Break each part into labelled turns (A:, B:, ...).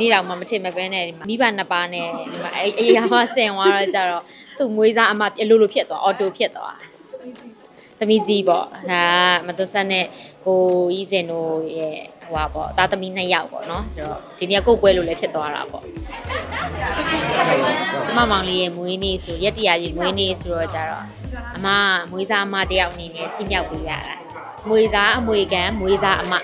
A: နေ့တော့မှမထင်မပဲနဲ့ဒီမှာမိဘနှစ်ပါးနဲ့ဒီမှာအဲအေးရောဆင်သွားတော့ကြတော့သူ့မွေးစားအမအလိုလိုဖြစ်သွားအော်တိုဖြစ်သွားသမီးကြီးပေါ့ဒါကမတော်ဆက်နဲ့ကိုကြီးစင်တို့ရဲ့ဟိုပါပေါ့သားသမီးနှစ်ယောက်ပေါ့နော်ဆိုတော့ဒီနေ့ကကိုယ်ပွဲလို့လည်းဖြစ်သွားတာပေါ့ကျမမောင်လေးရဲ့မွေးနေ့ဆိုရက်တရာကြီးမွေးနေ့ဆိုတော့ကြတော့အမကမွေးစားအမတယောက်အနေနဲ့ချင်းမြောက်ပေးရတာမွေးစားအမွေကန်မွေးစားအမ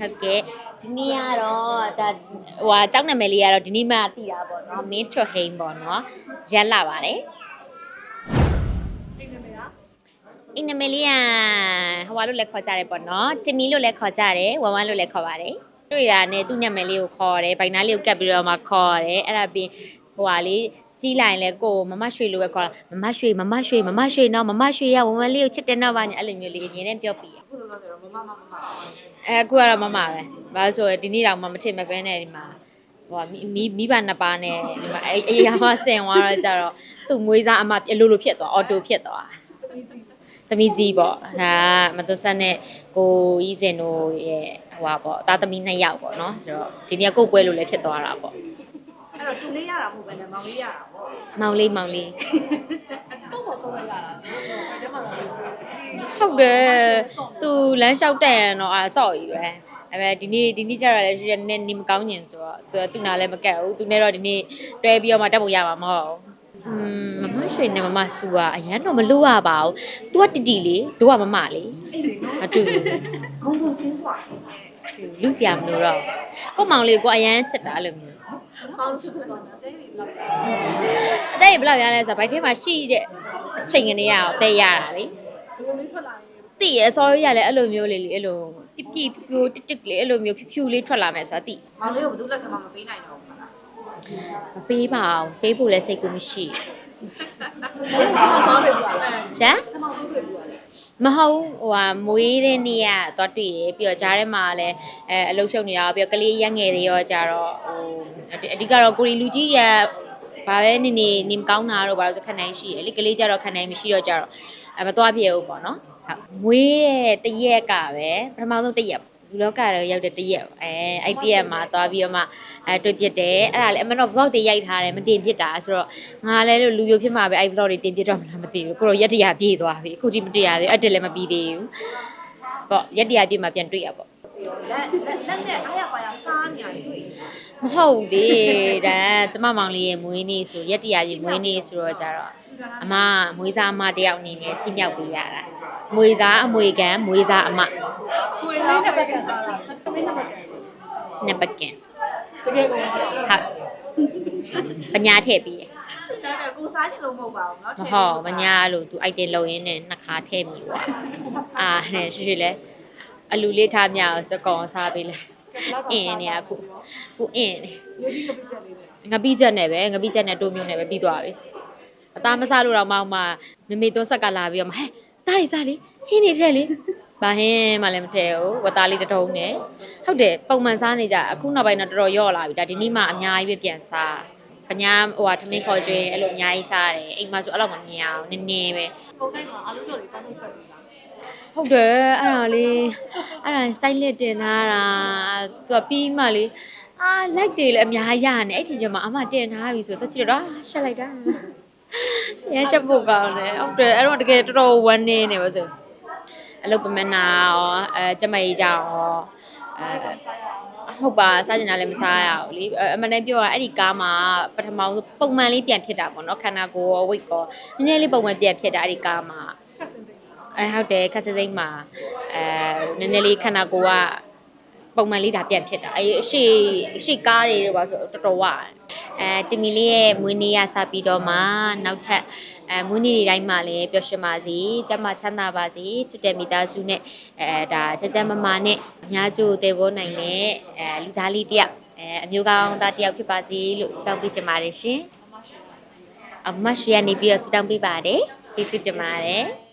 A: ဟုတ်ကဲ့ဒီနေ့ကတော့ဒါဟိုဟာကြောက်နာမည်လေးကတော့ဒီနေ့မှသိတာပေါ့နော်မင်းထွဟိန်ပေါ့နော်ရက်လာပါတယ်အိမ်နာမည်လေးကဟိုဟာလို့လည်းခေါ်ကြတယ်ပေါ့နော်တမီလို့လည်းခေါ်ကြတယ်ဝမ်ဝမ်လို့လည်းခေါ်ပါတယ်တွေ့တာနဲ့သူ့နာမည်လေးကိုခေါ်တယ်ဘိုင်နာလေးကိုကပ်ပြီးတော့မှခေါ်တယ်အဲ့ဒါပြီးဟိုဟာလေးကြီးလိုက်လဲကိုမမရွှေလို့ပဲခေါ်တာမမရွှေမမရွှေမမရွှေနော်မမရွှေရဝမ်ဝမ်လေးကိုချစ်တယ်နော်ဗာညာအဲ့လိုမျိုးလေးအရင်နဲ့ပြောပြီး
B: ခု လိုလို့ဆိုတော့မမမမမ
A: အဲအခုကတော့မမပဲဘာလို့ဆိုတော့ဒီနေ့တော့မှမထင်မပဲနဲ့ဒီမှာဟိုကမိမိဘနှစ်ပါးနဲ့ဒီမှာအေးအေးရောဆင်သွားတော့ကြတော့သူ့မွေးစားအမအလိုလိုဖြစ်သွားအော်တိုဖြစ်သွားသမီးကြီးပေါ့ဒါကမတော်ဆက်နဲ့ကိုကြီးစင်တို့ရဲ့ဟိုပါပေါ့သားသမီးနှစ်ယောက်ပေါ့နော်ဆိုတော့ဒီနေ့ကကိုယ်ပွဲလို့လည်းဖြစ်သွားတာပေါ့
B: အဲ့တော့သူလေးရတာမဟုတ်ပဲနဲ့မောင်လေးရတာပေါ့
A: မောင်လေးမောင်လေး
B: ဆုံးဖို့ဆုံးလိုက်ရတာဘယ်တည်းမှလာလို့
A: ဟုတ်တယ်သူလမ်းလျှောက်တက်ရင်တော့အဆော့ကြီးပဲအဲမဲ့ဒီနေ့ဒီနေ့ကြရလဲရွှေနဲ့နေမကောင်းညင်ဆိုတော့သူသူနာလည်းမကက်ဘူးသူနဲ့တော့ဒီနေ့တွဲပြီးတော့မှတက်ဖို့ရမှာမဟုတ်မမရွှေနဲ့မမဆူကအရန်တော့မလို့ရပါဘူး။ तू ကတတီလေးတို့ကမမလေး။မတူဘူး။
B: ဘုံဘုံချင်းပွား။
A: တူလူစရာမလိုတော့။ကို့မောင်လေးကိုအရန်ချစ်တာလို့မျိုး။
B: မောင်ချစ်ဖို့တော့တဲ့ပြီဘလောက်။
A: တဲ့ပြီဘလောက်ရလဲဆိုတော့ဘိုက်ထဲမှာရှိတဲ့အချိန်ကနေရအောင်တဲ့ရတာလေ။
B: လာရင်
A: တိရယ် sorry ရလဲအဲ့လိုမျိုးလေးလေအဲ့လိုပြပြပြပြတစ်တစ်လေးအဲ့လိုမျိုးဖြူဖြူလေးထွက်လာမယ်ဆိုတာတိ
B: မောင်လေးကိုဘယ်သူလက်ထမမပေးနိုင်တော့ဘူးလား
A: မပေးပါဘူးပေးဖို့လည်းစိတ်ကူမရှိ
B: ဆောင်းတယ်ဘူးလား
A: ဘူးရှာ
B: ထမောင်ပေးဘူးလား
A: မဟုတ်ဟိုဟာမွေးတဲ့နေ့ကသွားတွေ့ရပြီးတော့ကြားထဲမှာလည်းအဲအလုရှုပ်နေတာပြီးတော့ကလေးရက်ငယ်တွေရောကြတော့ဟိုအဓိကတော့ကိုရီလူကြီးရဘာပဲနေနေနေမကောင်းတာတော့ဘာလို့ဆိုခဏနိုင်ရှိရလေကလေးကြတော့ခဏနိုင်မရှိတော့ကြတော့အဲမသွားပြဘူးပေါ့နော် ဟုတ်မွေးတဲ့တရက်ကပဲပထမဆုံးတရက်လူလောကရောရောက်တဲ့တရက်အဲအဲ့တရက်မှာသွားပြီးတော့မှအဲတွေ့ပြစ်တယ်အဲ့ဒါလည်းအမှန်တော့ vlog တွေရိုက်ထားတယ်မတင်ပြစ်တာဆိုတော့ငါလည်းလို့လူပြိုဖြစ်မှာပဲအဲ့ vlog တွေတင်ပြစ်တော့မလားမသိဘူးကိုတော့ရက်တရာပြေးသွားပြီအခုထိမတွေ့ရသေးဘူးအဲ့တက်လည်းမပြီးသေးဘူးပေါ့ရက်တရာပြေးမှပြန်တွေ့ရပေါ့
B: လက်လက်လက်နဲ့အားရပါရစားနေရတယ်တွေ့
A: မဟုတ်လေဒါကျမမောင်လေးရဲ့မွေးနေ့ဆိုရက်တရာကြီးမွေးနေ့ဆိုတော့ကြတော့အမကမွေးစားအမတယောက်အနေနဲ့ချင်းမြောက်ပေးရတာ မွေစားအမွေကန်မွေစားအမ
B: ကိုယ်လေးနဲ့ပဲကန်စားတာမင်းနဲ့ပဲကန်
A: နှစ်ပကင်
B: တကယ်ကို
A: ဟုတ်ပညာထည့်ပြီးရ
B: ဒါကကိုစားချင်လို့မဟုတ်ပါဘူးเนาะ
A: မဟုတ်မညာလို့သူအိုက်တင်လုံရင်းနဲ့နှစ်ခါထည့်မိကွာအာနဲ့ရှိရှိလဲအလူလေးထားမြအောင်စကောင်စားပေးလိုက်အင်းနေအခုခုအင်းနေ
B: မျိုးကြီးကပြည့်ချက်လေးနဲ့
A: ငပိချက်နဲ့ပဲငပိချက်နဲ့တိုးမျိုးနဲ့ပဲပြီးသွားပြီအသားမစားလို့တော့မှမှမမေသွန်းဆက်ကလာပြီးတော့မှဟဲ့ သားလေးစားလေးဟင်းနေထဲလေဘာဟင်းမှလည်းမထဲဘူးဝတ်သားလေးတစ်ထုံးနဲ့ဟုတ်တယ်ပုံမှန်စားနေကြအခုနောက်ပိုင်းတော့တော်တော်ရော့လာပြီဒါဒီနေ့မှအများကြီးပဲပြန်စားပညာဟိုဟာထမင်းခေါ်ကျွေးအဲ့လိုအများကြီးစားတယ်အိမ်မှာဆိုအဲ့လိုမမြင်အောင်နည်းနည်းပဲ
B: ပုံတိုင်းမှာအလူတော်လေးတောင်းနေဆက်နေတာ
A: ဟုတ်တယ်အဲ့ဒါလေးအဲ့ဒါ style လက်တင်ထားတာသူကပြီးမှလေအာ like တွေလည်းအများကြီးရနေအဲ့ချိန်ကျမှအမတင်ထားပြီဆိုတော့ချစ်တော့ရှက်လိုက်တာ ရရှက်ဖို့ကောင်းတယ်ဟုတ်တယ်အဲ့တော့တကယ်တော်တော်ဝမ်းနေနေပါဆိုအလုပ်ပမနာရောအဲကျမကြီးကြောင်ရောအဲဟုတ်ပါစားကျင်တာလည်းမစားရဘူးလေအမှန်တမ်းပြောရအဲ့ဒီကားမှာပထမဆုံးပုံမှန်လေးပြန်ဖြစ်တာပေါ့နော်ခန္ဓာကိုယ်ရော weight ကောနည်းနည်းလေးပုံမှန်ပြန်ဖြစ်တာအဲ့ဒီကားမှာအဲဟုတ်တယ်ခက်စစိမ့်မှာအဲနည်းနည်းလေးခန္ဓာကိုယ်က ပုံမှန်လေးဒါပြန်ဖြစ်တာအဲအရှိအရှိကားတွေတော့ပါဆိုတော်တော်ဝအဲတမီလေးရဲ့မွေးနေ့ရစပြီးတော့မှနောက်ထပ်အဲမွေးနေ့တွေတိုင်းမှာလည်းပျော်ရွှင်ပါစေကျန်းမာချမ်းသာပါစေချစ်တဲ့မိသားစုနဲ့အဲဒါကြကြမမာနဲ့အများကျိုးတည်ဖို့နိုင်တဲ့အဲလူသားလေးတစ်ယောက်အဲအမျိုးကောင်းသားတစ်ယောက်ဖြစ်ပါစေလို့ဆုတောင်းပေးချင်ပါတယ်ရှင်အမတ်ရွှေကနေပြီးတော့ဆူတောင်းပေးပါတယ်ကျေးဇူးတင်ပါတယ်